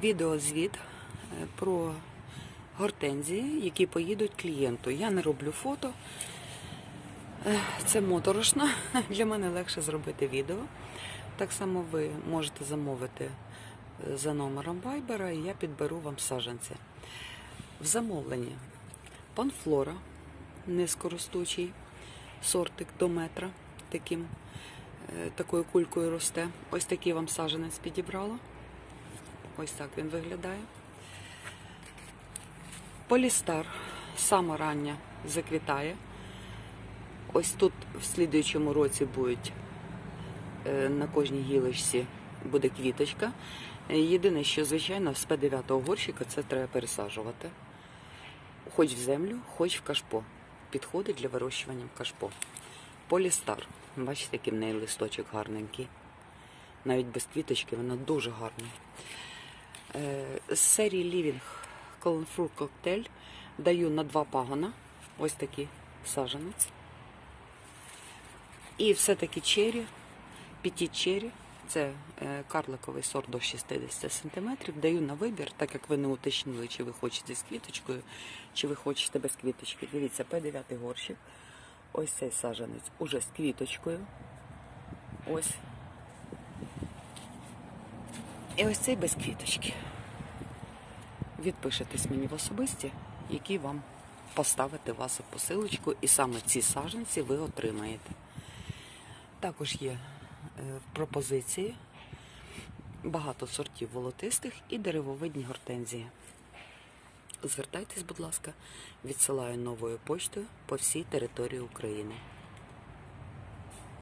відеозвіт е, про гортензії, які поїдуть клієнту. Я не роблю фото. Е, Це моторошно. Для мене легше зробити відео. Так само ви можете замовити е, за номером Viber, і я підберу вам саджанці. В замовленні панфлора низькоростучий, сортик до метра, таким, такою кулькою росте. Ось такий вам саджанець підібрала. Ось так він виглядає. Полістар сама рання заквітає. Ось тут в слідуючому році будуть е, на кожній гілочці буде квіточка. Єдине, що, звичайно, з П9 горщика це треба пересаджувати. Хоч в землю, хоч в кашпо. Підходить для вирощування кашпо. Полістар. Бачите, який в неї листочок гарненький. Навіть без квіточки вона дуже гарна. Е, З серії Living Colon Fruit Cocktail даю на два пагона. Ось такий саджанець. І все-таки чері, піті чері, це е, карликовий сорт до 60 см. Даю на вибір, так як ви не уточнили, чи ви хочете з квіточкою, чи ви хочете без квіточки. Дивіться, П9 горщик. Ось цей саджанець уже з квіточкою. Ось. І ось цей без квіточки. Відпишетесь мені в особисті, які вам поставити вас у посилочку, і саме ці саджанці ви отримаєте. Також є е, в пропозиції багато сортів волотистих і деревовидні гортензії. Звертайтесь, будь ласка, відсилаю новою почтою по всій території України.